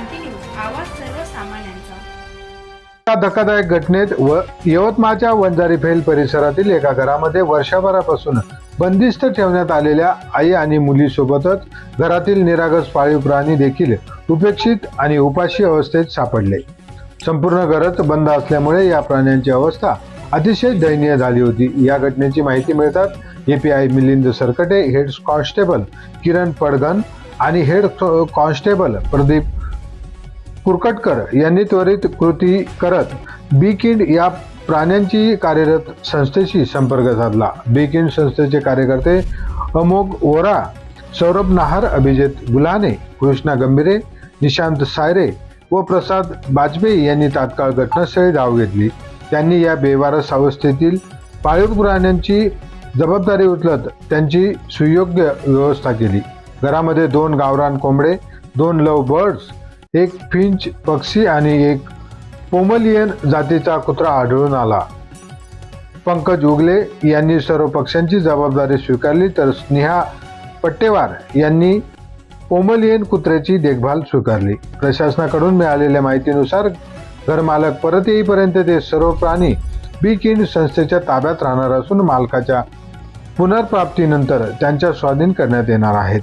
क्रांती news आवाज सर्वसामान्यांचा. या धक्कादायक घटनेत व यवतमाळच्या वंजारी फेल परिसरातील एका घरामध्ये वर्षभरापासून बंदिस्त ठेवण्यात आलेल्या आई आणि मुलीसोबतच घरातील निरागस पाळीव प्राणी देखील उपेक्षित आणि उपाशी अवस्थेत सापडले. संपूर्ण घरच बंद असल्यामुळे या प्राण्यांची अवस्था अतिशय दयनीय झाली होती. या घटनेची माहिती मिळतात API Milind Sarkate head constable Kiran Padgan आणि हेड कॉन्स्टेबल प्रदीप कुरकटकर यांनी त्वरित कृती करत बी किंड या प्राण्यांची कार्यरत संस्थेशी संपर्क साधला. बी किंड संस्थेचे कार्यकर्ते अमोघ वोरा सौरभ नाहर अभिजित गुलाने कृष्णा गंभीरे निशांत सायरे व प्रसाद बाजपेयी यांनी तात्काळ घटनास्थळी धाव घेतली. त्यांनी या बेवारस अवस्थेतील पाळीव प्राण्यांची जबाबदारी उचलत त्यांची सुयोग्य व्यवस्था केली. घरामध्ये दोन गावरान कोंबडे दोन लव बर्ड्स एक फिंच पक्षी आणि एक पोमलियन जातीचा कुत्रा आढळून आला. पंकज उगले यांनी सर्व पक्ष्यांची जबाबदारी स्वीकारली तर स्नेहा पट्टेवार यांनी पोमलियन कुत्र्याची देखभाल स्वीकारली. प्रशासनाकडून मिळालेल्या माहितीनुसार घरमालक परत येईपर्यंत ते सर्व प्राणी बी किंड संस्थेच्या ताब्यात राहणार असून मालकाच्या पुनर्प्राप्तीनंतर त्यांच्या स्वाधीन करण्यात येणार आहेत.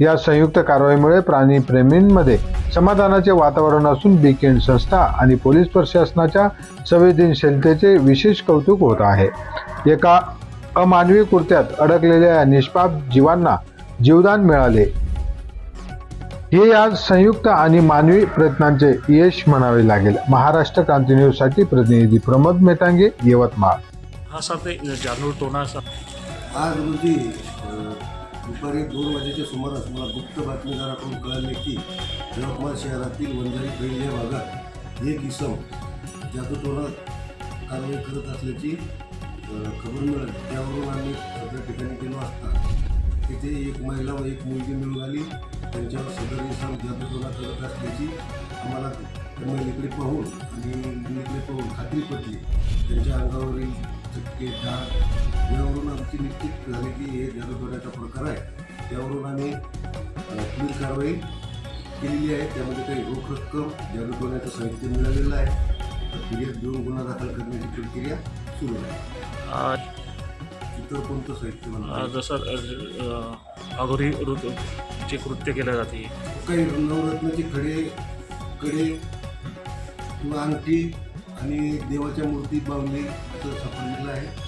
या संयुक्त कारवाईमुळे प्राणी प्रेमींमध्ये समाधानाचे वातावरण असून बीकेंड संस्था आणि पोलीस प्रशासनाच्या संवेदनशीलतेचे विशेष कौतुक होत आहे. एका अमानवी कृत्यात अडकलेल्या या निष्पाप जीवांना जीवदान मिळाले. हे या संयुक्त आणि मानवी प्रयत्नांचे यश म्हणावे लागेल. महाराष्ट्र क्रांती न्यूजसाठी प्रतिनिधी प्रमोद मेटांगे यवतमाळ. हा सर ते जानूर टोना सर आज रोजी दुपारी दोन वाजेच्या सुमारास मला गुप्त बातमीदाराकडून कळले की यवतमाळ शहरातील वंजारी फैल या भागात एक इसम जादूटोनात कारवाई करत असल्याची खबर मिळाली. त्यावरून आम्ही सगळ्या ठिकाणी गेलो असता. तिथे एक महिला व एक मुलगी मिळून आली. त्यांच्यावर सदर इसम जादूटोना करत असल्याची आम्हाला त्या महिलेकडे पाहून आणि मुलीकडे पाहून खात्री पटली त्यांच्या अंगावरील चटके डाग निश्चित झाली की हे जादूटोण्याचा प्रकार आहे. त्यावरून आम्ही पुढील कारवाई केलेली आहे. त्यामध्ये काही रोख रक्कम जादूटोण्याचं साहित्य मिळालेलं आहे. तर फिर्याद देऊन गुन्हा दाखल करण्याची प्रक्रिया सुरू आहे. इतर कोणतं साहित्य जसं अघोरी जे कृत्य केलं जाते. काही नवरत्नाचे खडे कडे किंवा अंगठी आणि देवाच्या मूर्ती बावली असं सापडलेलं आहे.